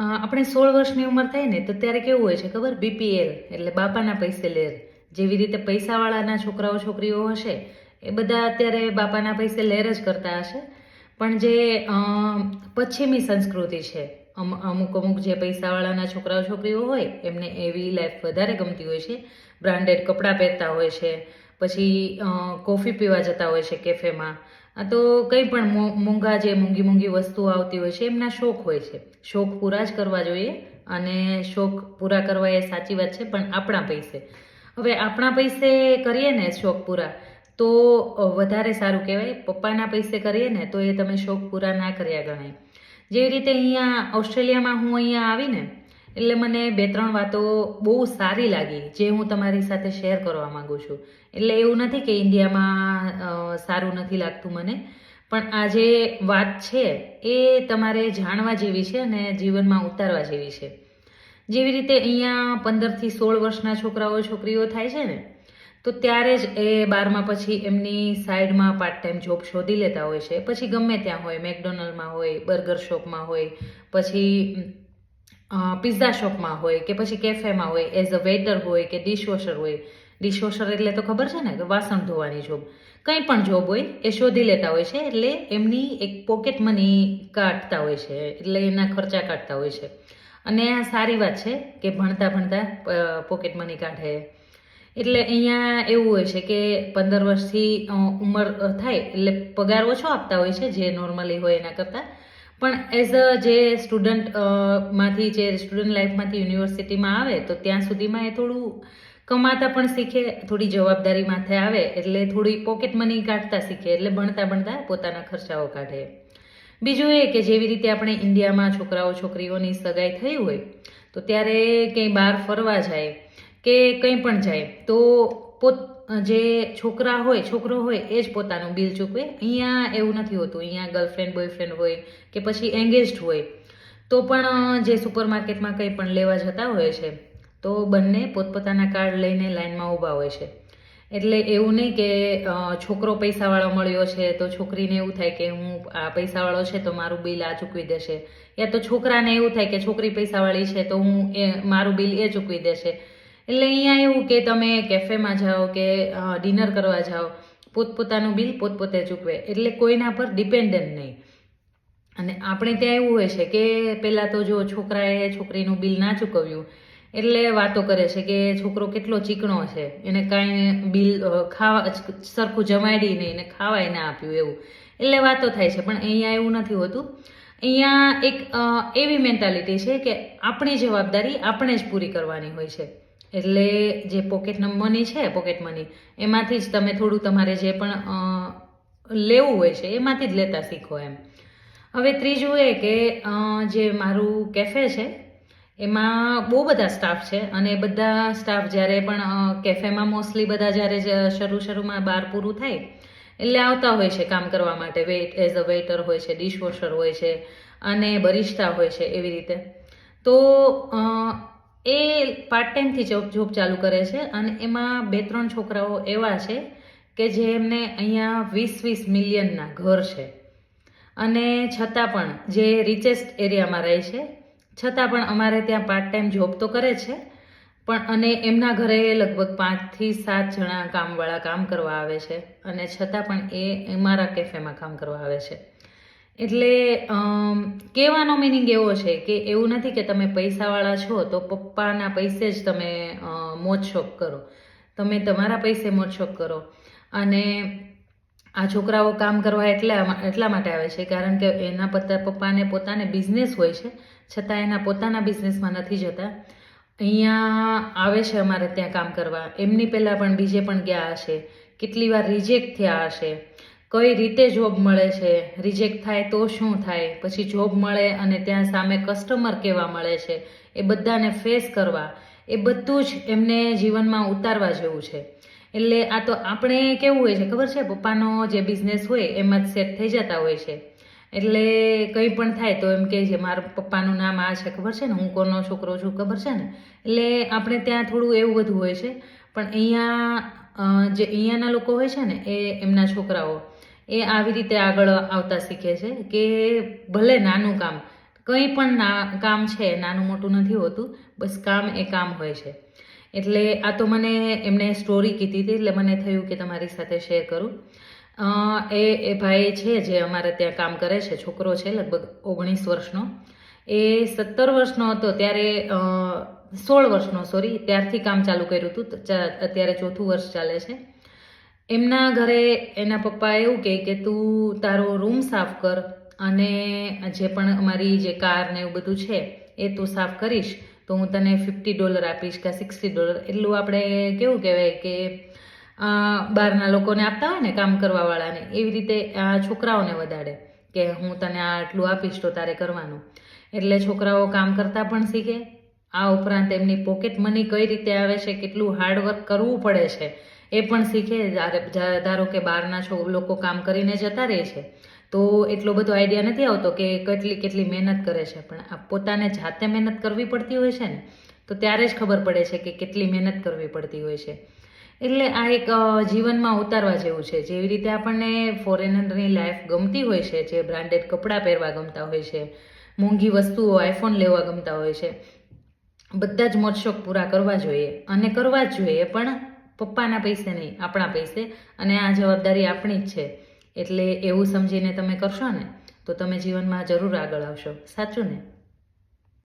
આપણે સોળ વર્ષની ઉંમર થાય ને તો ત્યારે કેવું હોય છે ખબર? બીપીએલ એટલે બાપાના પૈસે લેર. જેવી રીતે પૈસાવાળાના છોકરાઓ, છોકરીઓ હશે, એ બધા અત્યારે બાપાના પૈસે લેર જ કરતા હશે. પણ જે પશ્ચિમી સંસ્કૃતિ છે, અમ- અમુક અમુક જે પૈસાવાળાના છોકરાઓ, છોકરીઓ હોય, એમને એવી લાઈફ વધારે ગમતી હોય છે. બ્રાન્ડેડ કપડાં પહેરતા હોય છે પછી કોફી પીવા જતા હોય છે કેફેમાં. આ તો કંઈ પણ મોંઘા જે મોંઘી મોંઘી વસ્તુઓ આવતી હોય છે, એમના શોખ હોય છે. શોખ પૂરા જ કરવા જોઈએ અને શોખ પૂરા કરવા એ સાચી વાત છે, પણ આપણા પૈસે. હવે આપણા પૈસે કરીએ ને શોખ પૂરા, તો વધારે સારું કહેવાય. પપ્પાના પૈસે કરીએ ને તો એ તમે શોખ પૂરા ના કર્યા ગણાય. જેવી રીતે અહીંયા ઓસ્ટ્રેલિયામાં હું અહીંયા આવીને એટલે મને બે ત્રણ વાતો બહુ સારી લાગી, જે હું તમારી સાથે શેર કરવા માંગુ છું. એટલે એવું નથી કે ઇન્ડિયામાં સારું નથી લાગતું મને. પણ આ જે વાત છે એ તમારે જાણવા જેવી છે અને જીવનમાં ઉતારવા જેવી છે. જેવી રીતે અહીંયા પંદરથી સોળ વર્ષના છોકરાઓ, છોકરીઓ થાય છે ને, તો ત્યારે જ એ બારમા પછી એમની સાઈડમાં પાર્ટ ટાઈમ જોબ શોધી લેતા હોય છે. પછી ગમે ત્યાં હોય મેકડોનલ્ડમાં હોય બર્ગર શોપમાં હોય, પછી પિઝા શોપમાં હોય કે પછી કેફેમાં હોય એઝ અ વેટર હોય કે ડિશવોશર હોય. ડિશવોશર એટલે તો ખબર છે ને કે વાસણ ધોવાની જોબ કંઈ પણ જોબ હોય, એ શોધી લેતા હોય છે, એટલે એમની એક પોકેટ મની કાઢતા હોય છે, એટલે એના ખર્ચા કાઢતા હોય છે. અને આ સારી વાત છે કે ભણતા ભણતા પોકેટ મની કાઢે. એટલે અહીંયા એવું હોય છે કે પંદર વર્ષથી ઉંમર થાય, એટલે પગાર ઓછો આપતા હોય છે, જે નોર્મલી હોય એના કરતાં. પણ એઝ અ જે સ્ટુડન્ટમાંથી જે સ્ટુડન્ટ લાઈફમાંથી યુનિવર્સિટીમાં આવે, તો ત્યાં સુધીમાં એ થોડું કમાતા પણ શીખે, થોડી જવાબદારી માથે આવે, એટલે થોડી પોકેટ મની કાઢતા શીખે, એટલે ભણતા ભણતા પોતાના ખર્ચાઓ કાઢે. બીજું એ કે જેવી રીતે આપણે ઇન્ડિયામાં છોકરાઓ છોકરીઓની સગાઈ થઈ હોય, તો ત્યારે કંઈ બહાર ફરવા જાય, કે કંઈ પણ જાય, તો પોત જે છોકરા હોય, છોકરો હોય, એ જ પોતાનું બિલ ચૂકવે. અહીંયા એવું નથી હોતું. અહીંયા ગર્લફ્રેન્ડ બોયફ્રેન્ડ હોય કે પછી એંગેજડ હોય, તો પણ જે સુપરમાર્કેટમાં કંઈ પણ લેવા જતા હોય છે, તો બંને પોતપોતાના કાર્ડ લઈને લાઇનમાં ઊભા હોય છે. એટલે એવું નહીં કે છોકરો પૈસાવાળો મળ્યો છે, તો છોકરીને એવું થાય કે હું આ પૈસાવાળો છે, તો મારું બિલ આ ચૂકવી દેશે. યા તો છોકરાને એવું થાય કે છોકરી પૈસાવાળી છે, તો હું એ, મારું બિલ એ ચૂકવી દેશે. એટલે અહીંયા એવું કે તમે કેફેમાં જાઓ કે ડિનર કરવા જાઓ, પોતપોતાનું બિલ પોતપોતે ચૂકવે. એટલે કોઈના પર ડિપેન્ડન્ટ નહીં. અને આપણે ત્યાં એવું હોય છે કે પહેલાં તો જો છોકરાએ છોકરીનું બિલ ના ચૂકવ્યું, એટલે વાતો કરે છે કે છોકરો કેટલો ચીકણો છે. એને કાંઈ બિલ ખાવા સરખું જમાડી નહીં ને ખાવાય ના આપ્યું એવું. એટલે વાતો થાય છે, પણ અહીંયા એવું નથી હોતું. અહીંયા એક એવી મેન્ટાલિટી છે કે આપણી જવાબદારી આપણે જ પૂરી કરવાની હોય છે. એટલે જે પોકેટ મની છે પોકેટ મની એમાંથી જ તમે થોડું તમારે જે પણ લેવું હોય છે, એમાંથી જ લેતા શીખો એમ. હવે ત્રીજું એ કે જે મારું કેફે છે, એમાં બહુ બધા સ્ટાફ છે અને બધા સ્ટાફ જ્યારે પણ કેફેમાં મોસ્ટલી બધા જ્યારે શરૂ શરૂમાં બાર પૂરું થાય, એટલે આવતા હોય છે કામ કરવા માટે વેઇટ એઝ અ વેઇટર હોય છે ડિશવોશર હોય છે અને બરિસ્ટા હોય છે એવી રીતે. તો એ પાર્ટ ટાઈમથી જોબ જોબ ચાલુ કરે છે અને એમાં બે, ત્રણ છોકરાઓ એવા છે કે જે એમને અહીંયા વીસ વીસ મિલિયનના ઘર છે. અને છતાં પણ જે રિચેસ્ટ એરિયામાં રહે છે, છતાં પણ અમારે ત્યાં પાર્ટ ટાઈમ જોબ તો કરે છે, પણ અને એમના ઘરે લગભગ પાંચથી સાત જણા કામવાળા કામ કરવા આવે છે અને છતાં પણ એ અમારા કેફેમાં કામ કરવા આવે છે. એટલે કહેવાનો મિનિંગ એવો છે કે એવું નથી કે તમે પૈસાવાળા છો તો પપ્પાના પૈસે જ તમે અ, મોજ શોખ કરો. તમે તમારા પૈસે મોજ શોખ કરો. અને આ છોકરાઓ કામ કરવા એટલા એટલા માટે આવે છે કારણ કે એના પત્તા પપ્પાને પોતાને બિઝનેસ હોય છે. છતાં એના પોતાના બિઝનેસમાં નથી જતા. અહીંયા આવે છે અમારે ત્યાં કામ કરવા. એમની પહેલાં પણ બીજે પણ ગયા હશે. કેટલી વાર રિજેક્ટ થયા હશે. કઈ રીતે જોબ મળે છે? રિજેક્ટ થાય તો શું થાય? પછી જોબ મળે અને ત્યાં સામે કસ્ટમર કેવા મળે છે? એ બધાને ફેસ કરવા. એ બધું જ એમને જીવનમાં ઉતારવા જેવું છે. એટલે આ તો આપણે કેવું હોય છે, ખબર છે? પપ્પાનો જે બિઝનેસ હોય એમાં જ સેટ થઈ જતા હોય છે. એટલે કંઈ પણ થાય તો એમ કહે છે, મારા પપ્પાનું નામ આ છે, ખબર છે ને? હું કોનો છોકરો છું, ખબર છે ને? એટલે આપણે ત્યાં થોડું એવું બધું હોય છે. પણ અહીંયા જે અહીંયાના લોકો હોય છે ને, એ એમના છોકરાઓ, એ આવી રીતે આગળ આવતા શીખે છે કે ભલે નાનું કામ, કંઈ પણ ના, કામ છે, નાનું મોટું નથી હોતું, બસ કામ એ કામ હોય છે. એટલે આ તો મને એમણે સ્ટોરી કીધી હતી, એટલે મને થયું કે તમારી સાથે શેર કરું. એ એ ભાઈ છે જે અમારે ત્યાં કામ કરે છે, છોકરો છે લગભગ ઓગણીસ વર્ષનો. એ સત્તર વર્ષનો હતો ત્યારે સોળ વર્ષનો સોરી ત્યારથી કામ ચાલુ કર્યું હતું અત્યારે ચોથું વર્ષ ચાલે છે. એમના ઘરે એના પપ્પા એવું કહે કે તું તારો રૂમ સાફ કર અને જે પણ અમારી જે કાર ને એવું બધું છે, એ તું સાફ કરીશ, તો હું તને ફિફ્ટી ડોલર આપીશ કે સિક્સટી ડોલર એટલું આપણે કેવું કહેવાય કે બહારના લોકોને આપતા હોય ને કામ કરવાવાળાને, એવી રીતે આ છોકરાઓને વધારે કે હું તને આટલું આપીશ તો તારે કરવાનું. એટલે છોકરાઓ કામ કરતા પણ શીખે આ ઉપરાંત એમની પોકેટ મની કઈ રીતે આવે છે, કેટલું હાર્ડવર્ક કરવું પડે છે, એ પણ શીખે. ધારો કે બહારના છો લોકો કામ કરીને જતા રહે છે, તો એટલો બધો આઈડિયા નથી આવતો કે કેટલી કેટલી મહેનત કરે છે. પણ આ પોતાને જાતે મહેનત કરવી પડતી હોય છે ને, તો ત્યારે જ ખબર પડે છે કે કેટલી મહેનત કરવી પડતી હોય છે. એટલે આ એક જીવનમાં ઉતારવા જેવું છે. જેવી રીતે આપણને ફોરેનરની લાઈફ ગમતી હોય છે, જે બ્રાન્ડેડ કપડાં પહેરવા ગમતા હોય છે, મોંઘી વસ્તુઓ આઈફોન લેવા ગમતા હોય છે બધા જ મોજશોખ પૂરા કરવા જોઈએ અને કરવા જ જોઈએ, પણ પપ્પાના પૈસે નહીં, આપણા પૈસે. અને આ જવાબદારી આપણી જ છે. એટલે એવું સમજીને તમે કરશો ને, તો તમે જીવનમાં જરૂર આગળ આવશો. સાચું ને?